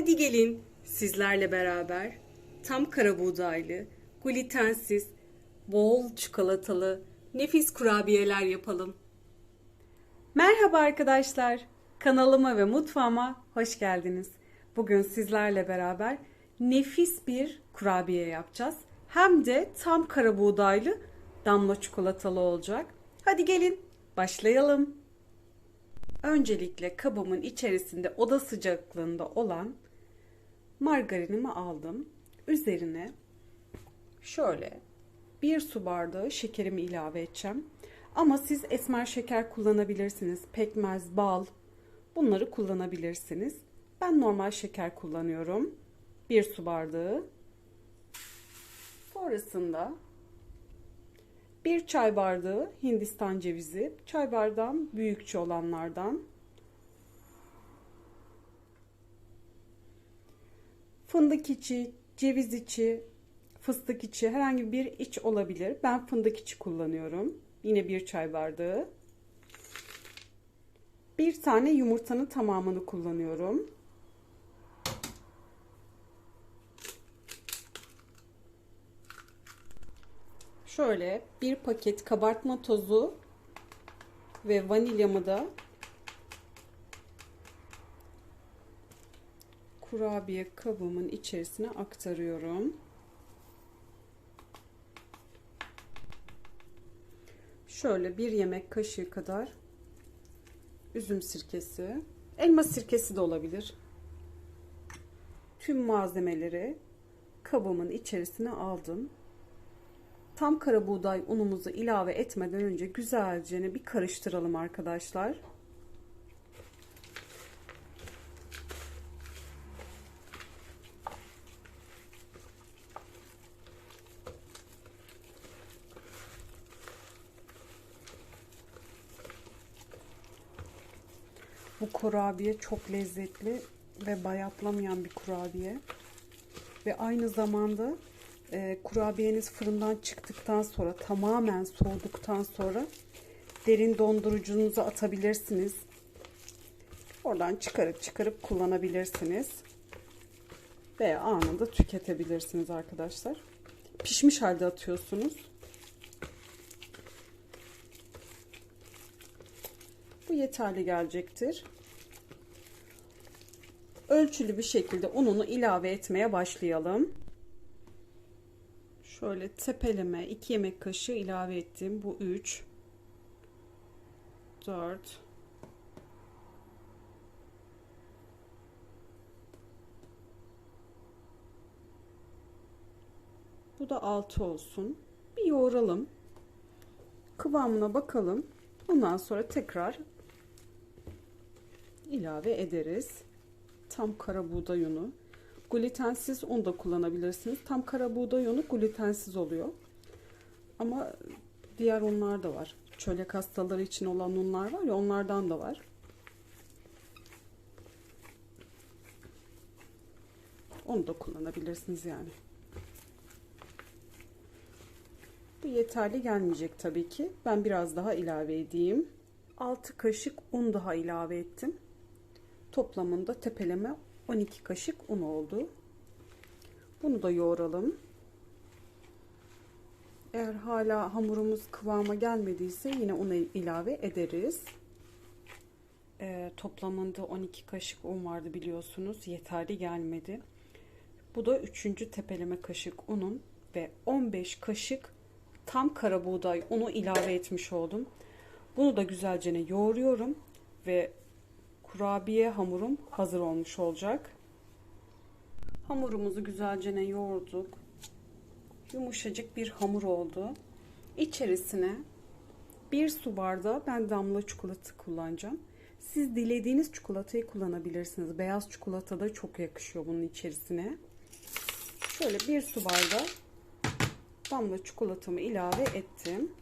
Hadi gelin sizlerle beraber tam kara buğdaylı, glutensiz, bol çikolatalı, nefis kurabiyeler yapalım. Merhaba arkadaşlar. Kanalıma ve mutfağıma hoş geldiniz. Bugün sizlerle beraber nefis bir kurabiye yapacağız. Hem de tam kara buğdaylı damla çikolatalı olacak. Hadi gelin başlayalım. Öncelikle kabımın içerisinde oda sıcaklığında olan margarinimi aldım. Üzerine şöyle bir su bardağı şekerimi ilave edeceğim. Ama siz esmer şeker kullanabilirsiniz. Pekmez, bal bunları kullanabilirsiniz. Ben normal şeker kullanıyorum. Bir su bardağı. Sonrasında bir çay bardağı Hindistan cevizi. Çay bardağım büyükçe olanlardan. Fındık içi, ceviz içi, fıstık içi herhangi bir iç olabilir. Ben fındık içi kullanıyorum. Yine bir çay bardağı. Bir tane yumurtanın tamamını kullanıyorum. Şöyle bir paket kabartma tozu ve vanilyamı da kurabiye kabımın içerisine aktarıyorum. Şöyle bir yemek kaşığı kadar üzüm sirkesi, elma sirkesi de olabilir. Tüm malzemeleri kabımın içerisine aldım. Tam kara buğday unumuzu ilave etmeden önce güzelce bir karıştıralım arkadaşlar. Bu kurabiye çok lezzetli ve bayatlamayan bir kurabiye. Ve aynı zamanda e, kurabiyeniz fırından çıktıktan sonra tamamen soğuduktan sonra derin dondurucunuza atabilirsiniz. Oradan çıkarıp çıkarıp kullanabilirsiniz. Veya anında tüketebilirsiniz arkadaşlar. Pişmiş halde atıyorsunuz. Yeterli gelecektir. Ölçülü bir şekilde ununu ilave etmeye başlayalım. Şöyle tepeleme 2 yemek kaşığı ilave ettim. Bu 3 4 Bu da 6 olsun. Bir yoğuralım. Kıvamına bakalım. Ondan sonra tekrar ilave ederiz. Tam kara buğday unu. Glutensiz un da kullanabilirsiniz. Tam kara buğday unu glutensiz oluyor. Ama diğer unlar da var. Çölyak hastaları için olan unlar var ya onlardan da var. Onu da kullanabilirsiniz yani. Bu yeterli gelmeyecek tabii ki. Ben biraz daha ilave edeyim. 6 kaşık un daha ilave ettim. Toplamında tepeleme 12 kaşık un oldu. Bunu da yoğuralım. Eğer hala hamurumuz kıvama gelmediyse yine unu ilave ederiz. Ee, toplamında 12 kaşık un vardı biliyorsunuz. Yeterli gelmedi. Bu da 3. tepeleme kaşık unun ve 15 kaşık tam kara buğday unu ilave etmiş oldum. Bunu da güzelce yoğuruyorum ve kurabiye hamurum hazır olmuş olacak. Hamurumuzu güzelce yoğurduk. Yumuşacık bir hamur oldu. İçerisine bir su bardağı ben damla çikolata kullanacağım. Siz dilediğiniz çikolatayı kullanabilirsiniz. Beyaz çikolata da çok yakışıyor bunun içerisine. Şöyle bir su bardağı damla çikolatamı ilave ettim.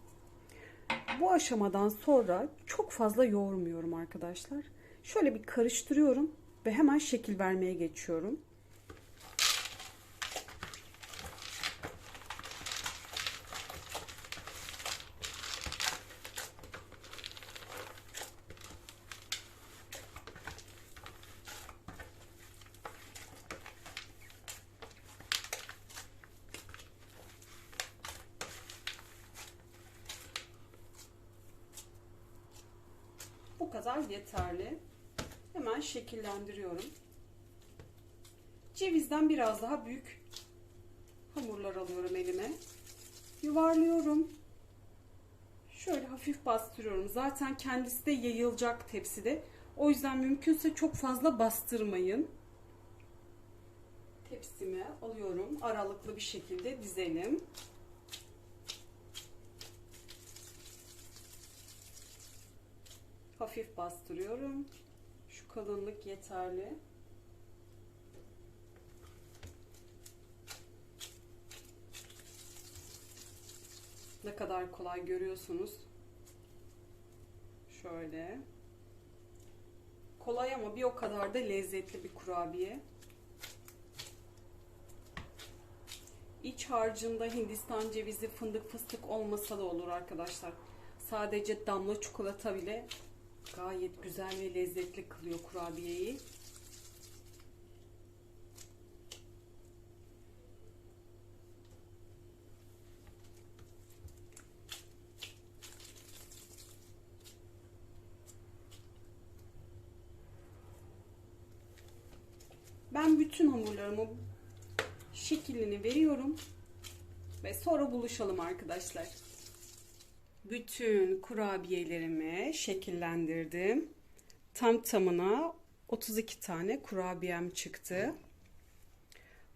Bu aşamadan sonra çok fazla yoğurmuyorum arkadaşlar. Şöyle bir karıştırıyorum ve hemen şekil vermeye geçiyorum. Bu kadar yeterli. Hemen şekillendiriyorum. Cevizden biraz daha büyük hamurlar alıyorum elime. Yuvarlıyorum. Şöyle hafif bastırıyorum. Zaten kendisi de yayılacak tepside. O yüzden mümkünse çok fazla bastırmayın. Tepsime alıyorum. Aralıklı bir şekilde dizelim. Hafif bastırıyorum. Kalınlık yeterli. Ne kadar kolay görüyorsunuz. Şöyle. Kolay ama bir o kadar da lezzetli bir kurabiye. İç harcında Hindistan cevizi, fındık, fıstık olmasa da olur arkadaşlar. Sadece damla çikolata bile gayet güzel ve lezzetli kılıyor kurabiyeyi. Ben bütün hamurlarımı şeklini veriyorum ve sonra buluşalım arkadaşlar. Bütün kurabiyelerimi şekillendirdim. Tam tamına 32 tane kurabiyem çıktı.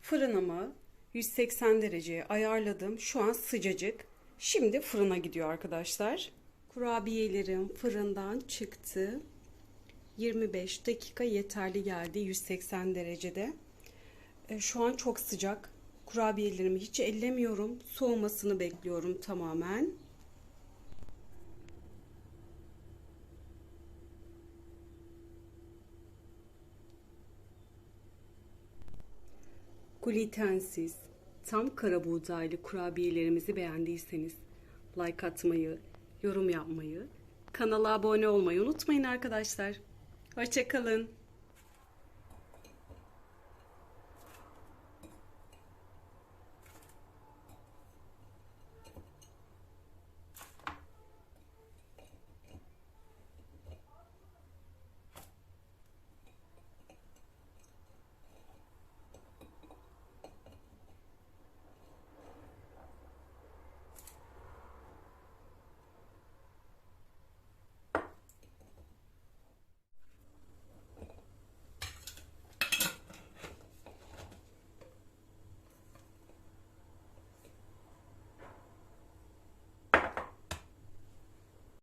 Fırınımı 180 dereceye ayarladım. Şu an sıcacık. Şimdi fırına gidiyor arkadaşlar. Kurabiyelerim fırından çıktı. 25 dakika yeterli geldi 180 derecede. E, Şu an çok sıcak. Kurabiyelerimi hiç ellemiyorum. Soğumasını bekliyorum tamamen. Glutensiz, tam kara buğdaylı kurabiyelerimizi beğendiyseniz like atmayı, yorum yapmayı, kanala abone olmayı unutmayın arkadaşlar. Hoşçakalın.